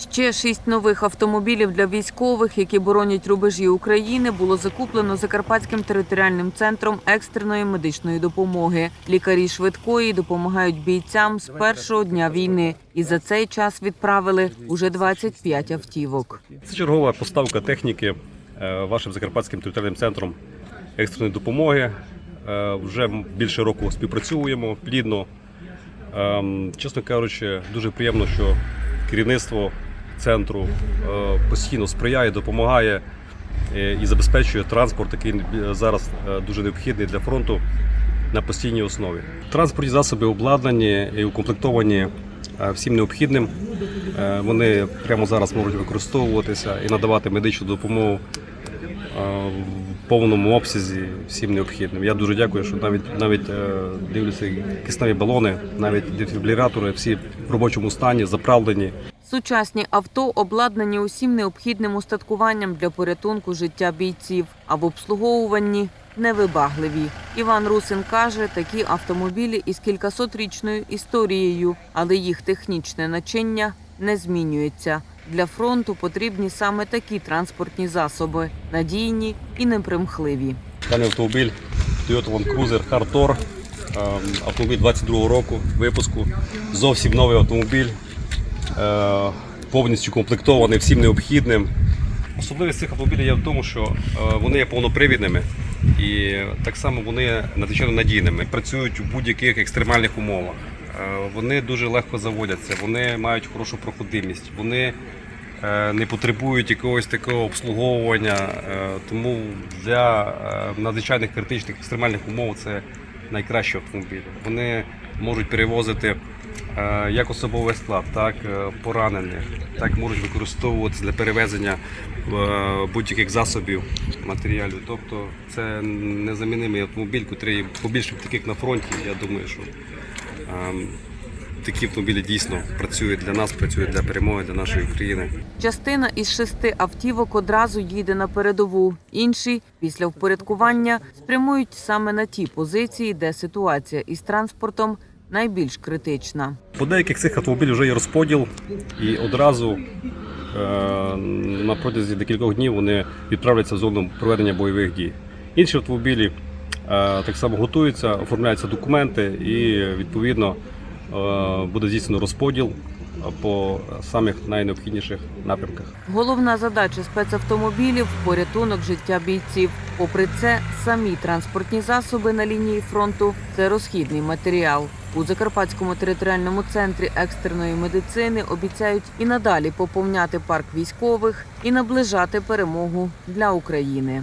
Ще шість нових автомобілів для військових, які боронять рубежі України, було закуплено Закарпатським територіальним центром екстреної медичної допомоги. Лікарі швидкої допомагають бійцям з першого дня війни, і за цей час відправили уже 25 автівок. Це чергова поставка техніки е, вашим закарпатським територіальним центром екстреної допомоги. Е, Вже більше року співпрацюємо плідно. Ем, Чесно кажучи, дуже приємно, що керівництво центру е, постійно сприяє, допомагає е, і забезпечує транспорт, який е, зараз дуже необхідний для фронту на постійній основі. Транспортні засоби обладнані і укомплектовані всім необхідним. Вони прямо зараз можуть використовуватися і надавати медичну допомогу в повному обсязі всім необхідним. Я дуже дякую, що навіть навіть дивлюся кисневі балони, навіть дефібрилятори, всі в робочому стані, заправлені. Сучасні авто обладнані усім необхідним устаткуванням для порятунку життя бійців, а в обслуговуванні невибагливі. Іван Русин каже, такі автомобілі із кількасотрічною історією, але їх технічне начиння не змінюється. Для фронту потрібні саме такі транспортні засоби надійні і непримхливі. Даний автомобіль Toyota Land Cruiser Hardtor, ем, автомобіль 22 року випуску. Зовсім новий автомобіль, повністю комплектований всім необхідним. Особливість цих автомобілів є в тому, що е, вони є повнопривідними і так само вони надзвичайно надійними. Працюють у будь-яких екстремальних умовах. Е, Вони дуже легко заводяться, вони мають хорошу проходимість, вони е, не потребують якогось такого обслуговування. е, Тому для е, надзвичайних критичних екстремальних умов це найкращі автомобілі. Вони можуть перевозити е, як особовий склад, так е, поранених, так можуть використовуватися для перевезення е, будь-яких засобів матеріалів. Тобто це незамінимий автомобіль, який побільше таких на фронті. Я думаю, що ем, такі автомобілі дійсно працюють для нас, працюють для перемоги, для нашої країни. Частина із шести автівок одразу їде на передову. Інші після впорядкування спрямують саме на ті позиції, де ситуація із транспортом найбільш критична. По деяких цих автомобілів вже є розподіл, і одразу е, на протязі декількох днів вони відправляться в зону проведення бойових дій. Інші автомобілі е, так само готуються, оформляються документи і відповідно е, буде здійснено розподіл по самих найнеобхідніших напрямках. Головна задача спецавтомобілів порятунок життя бійців. Попри це, самі транспортні засоби на лінії фронту це розхідний матеріал. У Закарпатському територіальному центрі екстреної медицини обіцяють і надалі поповняти парк військових і наближати перемогу для України.